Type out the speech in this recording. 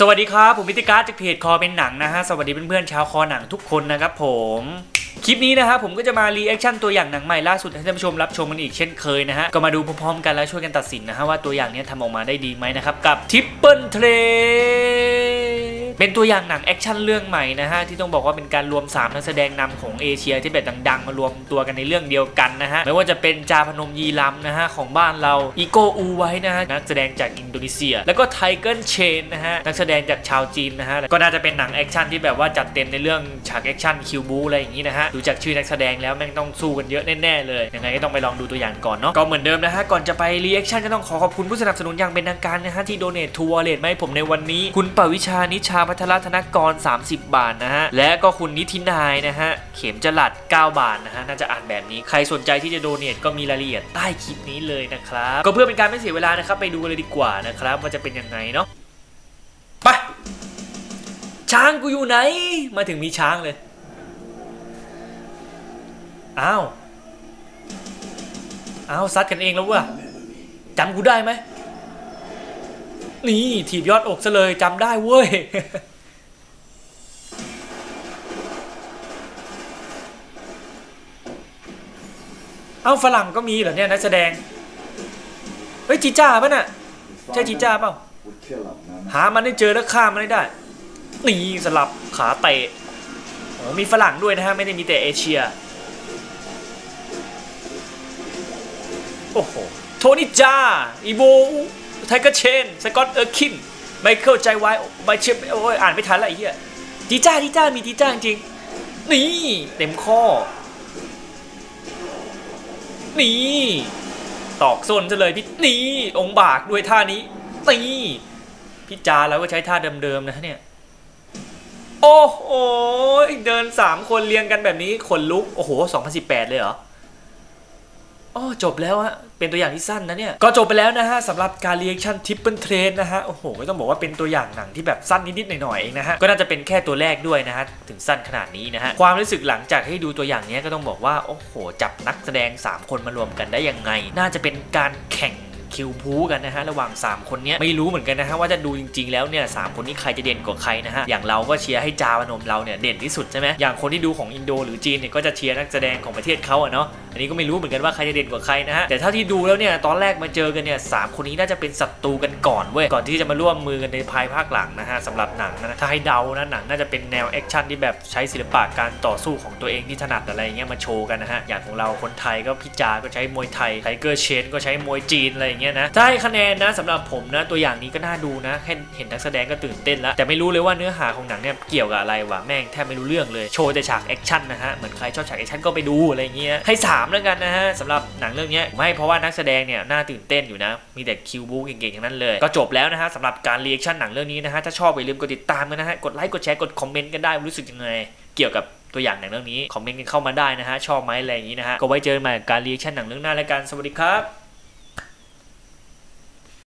สวัสดีครับผมพิติการจากเพจคอเป็นหนังนะฮะสวัสดีเพื่อนๆชาวคอหนังทุกคนนะครับผมคลิปนี้นะครับผมก็จะมารีแอคชั่นตัวอย่างหนังใหม่ล่าสุดให้ท่านผู้ชมรับชมกันอีกเช่นเคยนะฮะก็มาดูพร้อมๆกันแล้วช่วยกันตัดสินนะฮะว่าตัวอย่างนี้ทำออกมาได้ดีไหมนะครับกับทิปเปิลเทร เป็นตัวอย่างหนังแอคชั่นเรื่องใหม่นะฮะที่ต้องบอกว่าเป็นการรวม3นักแสดงนำของเอเชียที่แบบดังๆ มารวมตัวกันในเรื่องเดียวกันนะฮะไม่ว่าจะเป็นจาพนมยีรัมนะฮะของบ้านเราอีโกอูไว้นะฮะนักแสดงจากอินโดนีเซีย แล้วก็ไทเกิลเชนนะฮะนักแสดงจากชาวจีนนะฮะก็น่าจะเป็นหนังแอคชั่นที่แบบว่าจัดเต็มในเรื่องฉากแอคชั่นคิวบูอะไรอย่างนี้นะฮะดูจากชื่อนักแสดงแล้วแม่งต้องสู้กันเยอะแน่ๆเลยยังไงก็ต้องไปลองดูตัวอย่างก่อนเนาะก็เหมือนเดิมนะฮะก่อนจะไปรีแอคชั่นก็ต้องขอขอบคุณผู้สนับสนุนอย่างเป็นทางการนะฮะที่โดเนททัวร์เลทมาให้ผมในวันนี้คุณปวิชานิชาพัทรธนกร 30 บาทนะฮะ และก็คุณนิตินายนะฮะ เข็มจลัด 9 บาทนะฮะ น่าจะอ่านแบบนี้ ใครสนใจที่จะโดเนทก็มีรายละเอียดใต้คลิปนี้เลยนะครับ ก็เพื่อเป็นการไม่เสียเวลานะครับ ไปดูกันเลยดีกว่านะครับว่าจะเป็นยังไงเนาะ ไป ช้างกูอยู่ไหน มาถึงมีช้างเลย อ้าว อ้าวซัดกันเองแล้ววะจำกูได้ไหม นี่ถีบยอดอกซะเลยจำได้เว้ยเอาฝรั่งก็มีเหรอเนี่ยนักแสดง เฮ้ยจีจ้าป่ะน่ะใช่จีจ้าเปล่าหามันให้เจอแล้วฆ่ามันให้ได้นี่สลับขาเตะมีฝรั่งด้วยนะฮะไม่ได้มีแต่เอเชีย โอ้โหโทนี่จ้าอีโบ ไทเกอร์เชน สกอตเออร์คิน ไมเคิลใจไวไมเชฟโอ้ยอ่านไม่ทันละไอ้เหี้ยจีจ้าจีจ้ามีจีจ้าจริง นี่ เต็มข้อ นี่ ตอกส้นซะเลยพี่ นี่ องบากด้วยท่านี้ นี่พี่จาเราก็ใช้ท่าเดิมๆนะเนี่ย โอ้โห เดิน3คนเรียงกันแบบนี้ขนลุก โอ้โห 2018 เลยเหรอ อ๋อจบแล้วฮะเป็นตัวอย่างที่สั้นนะเนี่ย ก็จบไปแล้วนะฮะสำหรับการเรียกชั่นทิปเปิลเทรนนะฮะ โอ้โห ก็ต้องบอกว่าเป็นตัวอย่างหนังที่แบบสั้นนิดๆหน่อยๆเองนะฮะ ก็น่าจะเป็นแค่ตัวแรกด้วยนะฮะ ถึงสั้นขนาดนี้นะฮะ ความรู้สึกหลังจากให้ดูตัวอย่างนี้ก็ต้องบอกว่า โอ้โห จับนักแสดง 3 คนมารวมกันได้ยังไง น่าจะเป็นการแข่ง คิวพูกันนะฮะระหว่าง 3 คนนี้ไม่รู้เหมือนกันนะฮะว่าจะดูจริงๆแล้วเนี่ยสคนนี้ใครจะเด่นกว่าใครนะฮะอย่างเราก็เชียร์ให้จาวนมเราเนี่ยเด่นที่สุดใช่ไหมอย่างคนที่ดูของอินโดหรือจีนเนี่ยก็จะเชียร์นักแสดงของประเทศเขาอะเนาะอันนี้ก็ไม่รู้เหมือนกันว่าใครจะเด่นกว่าใครนะฮะแต่เท่าที่ดูแล้วเนี่ยตอนแรกมาเจอกันเนี่ยสามคนนี้น่าจะเป็นศัตรูกันก่อนเว้ยก่อนที่จะมาร่วมมือกันในภายภาคหลังนะฮะสำหรับหนังนะถ้าให้เดานะหนังน่าจะเป็นแนวแอคชั่นที่แบบใช้ศิลปะการต่อสู้ของตัวเองที่ถนัดอะไรเงี้ยมาโชว์กันนะฮะอย่างของเราคนไทยก็พิจาก็ใช้มวยไทยไทเกอร์เชนก็ใช้มวยจีนอะไรอย่างเงี้ยนะถ้าให้คะแนนนะสำหรับผมนะตัวอย่างนี้ก็น่าดูนะแค่เห็นนักแสดงก็ตื่นเต้นแล้วแต่ไม่รู้เลยว่าเนื้อหาของหนังเนี่ยเกี่ยวกับอะไรวะแม่งแทบไม่รู้เรื่องเลยโชว์แต่ฉากแอคชั่นนะฮะเหมือนใครชอบฉากแอคชั่นก็ไปดูอะไรอย่างเงี้ยให้สามแล้วกันนะฮะสำหรับหนังเรื่องนี้ยผมให้เพราะว่านักแสดงเนี่ยน่าตื่นเต้นอยู่นะ มีแต่คิวบูเก่งๆทั้งนั้นเลยก็จบแล้วนะฮะสำหรับการรีแอคชั่นหนังเรื่องนี้นะฮะถ้าชอบอย่าลืมกดติดตามกันนะฮะกดไลค์กดแชร์กดคอมเมนต์กันได้ว่ารู้สึกยังไงเกี่ยวกับตัวอย่างหนังเรื่องนี้คอมเมนต์กันเข้ามาได้นะฮะชอบไหมอะไรอย่างนี้นะฮะก็ไว้เจอกันใหม่กับการรีแอคชั่นหนังเรื่องหน้าแล้วกันสวัสดีครับ